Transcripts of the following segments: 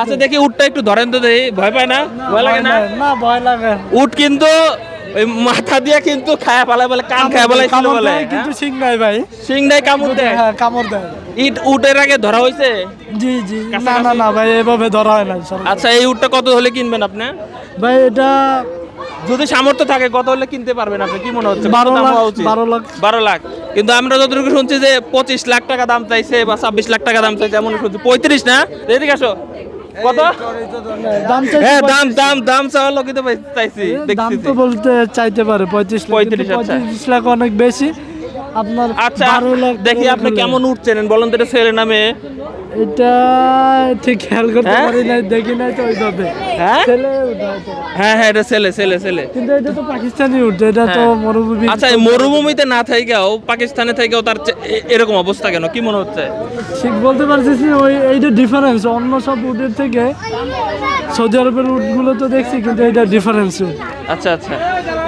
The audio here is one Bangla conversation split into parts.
আচ্ছা দেখি উটটা একটু ধরেন তো দেখি। ভয় পায় না? ভয় লাগে না? না ভয় লাগে। উট কিন্তু ওই মাথা দিয়ে কিন্তু খায়া পালায় বলে কান খায়া পালাই ছিল বলে কিন্তু সিং নাই ভাই। সিং নাই কামড় দেয়? হ্যাঁ কামড় দেয়। ইট উটের আগে ধরা হয়েছে? জি জি। না না না ভাই এভাবে ধরা হয় না আচ্ছা এই উটটা কত হলে কিনবেন আপনি? ভাই এটা যদি সামর্থ্য থাকে কত হলে কিনতে পারবেন আপনি? কি মনে হচ্ছে? বারো লাখ বারো লাখ। বারো লাখ। কিন্তু আমরা যতটুকু শুনছি যে পঁচিশ লাখ টাকা দাম চাইছে বা ছাব্বিশ লাখ টাকা দাম চাইছে এমন শুনছি। পঁয়ত্রিশ না? এদিকে আসো। কত? দাম হ্যাঁ দাম দাম দাম চাওয়ার লোকই তো চাইছি দাম তো বলতে চাইতে পারে পঁয়ত্রিশ লাখ কিন্তু 35 আচ্ছা। পঁয়ত্রিশ লাখ অনেক বেশি। আপনার আচ্ছা দেখি আপনি কেমন উঠছেন? বলুন তো এটা ছেলে নামে এটা ঠিক খেয়াল করতে হ্যাঁ? পারি নাই দেখি নাই তো ওইভাবে। হ্যাঁ। হ্যাঁ হ্যাঁ এটা ছেলে ছেলে ছেলে। কিন্তু এটা তো পাকিস্তানি উঠ এটা তো হ্যাঁ। মরুভূমি। আচ্ছা মরুভূমিতে না থাইকাও পাকিস্তানে থাইকাও তার এরকম অবস্থা কেন? কি মনে হচ্ছে? ঠিক বলতে পারছিস না, ওই এইটা ডিফারেন্স অন্য সব উটের থেকে সৌদি আরবের উটগুলো তো দেখছি কিন্তু এটা ডিফারেন্স আচ্ছা আচ্ছা।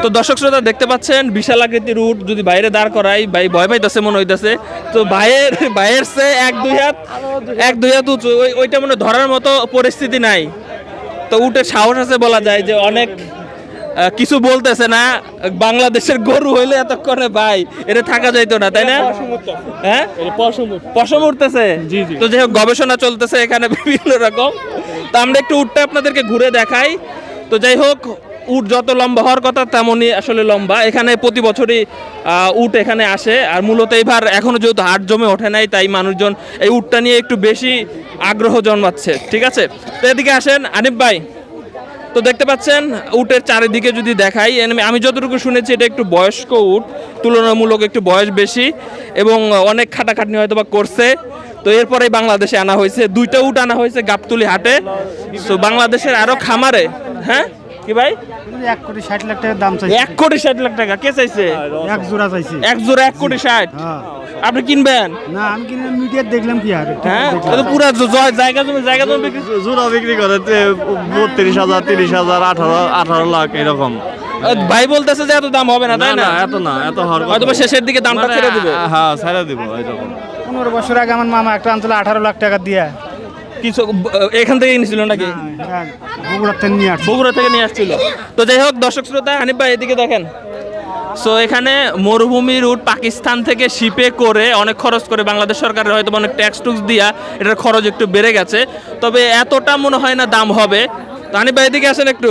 তো দর্শক শ্রোতা দেখতে পাচ্ছেন বিশাল আকৃতির উট যদি বাইরে দাঁড় করাই ভাই ভয় পাইতেছে মনে হইতেছে। তো ভাইয়ের ভাইয়ের সে এক দুই হাত এক দুই হাত উঁচু ওই ওইটা মনে ধরার মতো পরিস্থিতি নাই। তো উটের সাহস আছে বলা যায় যে অনেক কিছু বলতেছে না বাংলাদেশের গরু হইলে এতক্ষণে ভাই এটা থাকা যাইতো না তাই না? হ্যাঁ? পশম উঠতেছে? তো যাই হোক গবেষণা চলতেছে এখানে বিভিন্ন রকম। তো আমরা একটু উটটা আপনাদেরকে ঘুরে দেখাই। তো যাই হোক উট যত লম্বা হওয়ার কথা তেমনই আসলে লম্বা। এখানে প্রতি বছরই উট এখানে আসে। আর মূলত এইবার এখনও যেহেতু হাট জমে ওঠে নাই, তাই মানুষজন এই উটটা নিয়ে একটু বেশি আগ্রহ জন্মাচ্ছে। ঠিক আছে? তো এদিকে আসেন, আনিফ ভাই। তো দেখতে পাচ্ছেন, উটের চারিদিকে যদি দেখাই আমি যতটুকু শুনেছি, এটা একটু বয়স্ক উট, তুলনামূলক একটু বয়স বেশি, এবং অনেক খাটাখাটনি হয়তো বা করছে। তো এরপরেই বাংলাদেশে আনা হয়েছে। দুইটা উট আনা হয়েছে গাবতুলি হাটে। তো বাংলাদেশের আরও খামারে হ্যাঁ? কি ভাই? এক কোটি ষাট লাখ টাকার দাম এক কোটি ষাট লাখ টাকা। কে চাইছে? এক জোড়া চাইছি। এক জোড়া এক কোটি ষাট? হ্যাঁ। আপনি কিনবেন? না আমি কিনে মিডিয়ার দেখলাম কি আর হ্যাঁ? পুরা জায়গা জমি জায়গা জমি বিক্রি জোড়া বিক্রি করে বত্রিশ হাজার তিরিশ হাজার আঠারো আঠারো লাখ এরকম। ভাই বলতেছে যে এত দাম হবে না তাই না না এত না এত হওয়ার হয়তো শেষের দিকে দামটা মানে, ছেড়ে দিবে। হ্যাঁ ছেড়ে দিব এরকম পনেরো বছর আগে আমার মামা একটা আনছিল আঠারো লাখ টাকা দিয়ে। কিছু এখান থেকে নিয়েছিল নাকি? নিয়ে আসছে বগুড়া থেকে নিয়ে আসছিল। তো যাই হোক দর্শক শ্রোতা হানিফ ভাই এদিকে দেখেন। সো এখানে মরুভূমি রুট পাকিস্তান থেকে শিপে করে অনেক খরচ করে বাংলাদেশ সরকারের হয়তো অনেক ট্যাক্স টুক্স দিয়া এটার খরচ একটু বেড়ে গেছে। তবে এতটা মনে হয় না দাম হবে। তো হানিফ ভাই এদিকে আসেন একটু।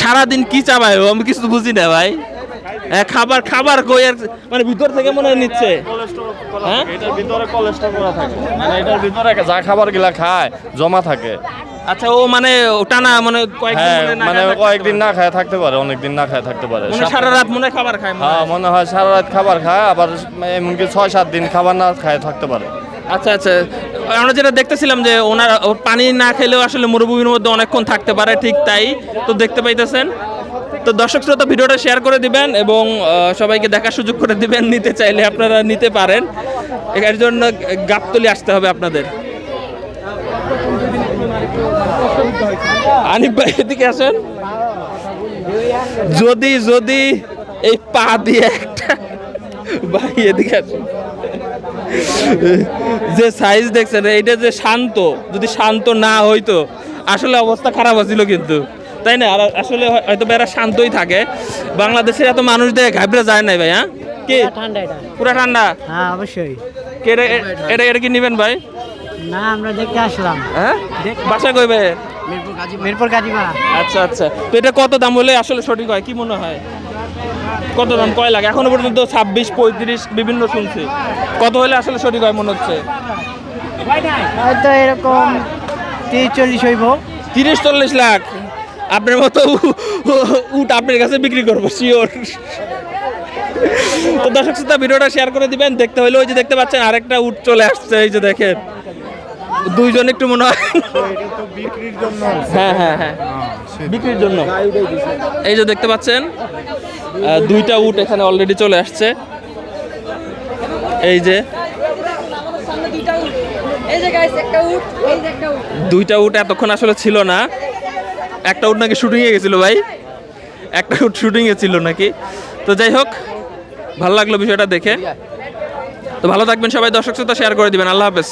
সারাদিন কি চাবায়? আমি কিছু বুঝি না ভাই। হ্যাঁ খাবার খাবার কই আর মানে ভিতর থেকে মনে নিচ্ছে। হ্যাঁ? এটার ভিতরে কোলেস্ট্রল করা থাকে। মানে এটার ভিতরে যা খাবারগুলা খায় জমা থাকে। আচ্ছা ও মানে ওটা না মানে কয়েকদিন হ্যাঁ মনে না মানে খায় থাকতে কয়েকদিন না খায় থাকতে পারে অনেকদিন না খায় থাকতে পারে। মানে সারা রাত মনে খাবার খায় মনে হয়। মনে হয় সারা রাত খাবার খায় আবার এমনকি ছয় সাত দিন খাবার না খায় থাকতে পারে। আচ্ছা আচ্ছা। আমরা যেটা দেখতেছিলাম যে ওনার পানি না খেলেও আসলে মরুভূমির মধ্যে অনেকক্ষণ থাকতে পারে ঠিক তাই। তো দেখতে পাইতেছেন? তো দর্শক শ্রোতা, ভিডিওটা শেয়ার করে দিবেন এবং সবাইকে দেখার সুযোগ করে দিবেন, নিতে চাইলে আপনারা নিতে পারেন। এর জন্য গাবতলি আসতে হবে আপনাদের। আনিফ ভাই, এদিকে আসেন। যদি যদি এই পা দিয়ে একটা ভাই, এদিকে আসেন। যে সাইজ দেখছেন, এইটা যে শান্ত। যদি শান্ত না হইতো, আসলে অবস্থা খারাপ হচ্ছিল কিন্তু। তাই না? আর আসলে হয়তো এরা শান্তই থাকে। বাংলাদেশের এত মানুষ দেখে ঘাবড়ে যায় নাই ভাই হ্যাঁ? কি? ঠান্ডা এটা। পুরা ঠান্ডা? হ্যাঁ অবশ্যই। কে এটা এটা এটা কি নেবেন ভাই? না আমরা দেখতে আসলাম। হ্যাঁ? বাসা কইবে মিরপুর গাজী মিরপুর গাজীপাড়া আচ্ছা আচ্ছা। তো এটা কত দাম হলে আসলে সঠিক হয়? কি মনে হয়? কত দাম? কয় লাগে? এখনও পর্যন্ত ছাব্বিশ পঁয়ত্রিশ বিভিন্ন শুনছি। কত হলে আসলে সঠিক হয় মনে হচ্ছে? হয়তো এরকম তিরিশ চল্লিশ হইব। তিরিশ চল্লিশ লাখ? আপনার মতো উট আপনার কাছে বিক্রি করব শিওর তো দর্শক শ্রোতা ভিডিওটা শেয়ার করে দিবেন। দেখতে হলে ওই যে দেখতে পাচ্ছেন আরেকটা উট চলে আসছে এই যে দেখেন। দুইজন একটু মনে হয়। হ্যাঁ হ্যাঁ হ্যাঁ। বিক্রির জন্য। এই যে দেখতে পাচ্ছেন দুইটা উট এখানে অলরেডি চলে আসছে। এই যে। দুইটা উট এতক্ষণ আসলে ছিল না। একটা উট নাকি শুটিংয়ে গেছিল ভাই? একটা উট শুটিংয়ে ছিল নাকি? তো যাই হোক, ভালো লাগল বিষয়টা দেখে। তো ভালো থাকবেন সবাই দর্শক শ্রোতা শেয়ার করে দিবেন। আল্লাহ হাফেজ।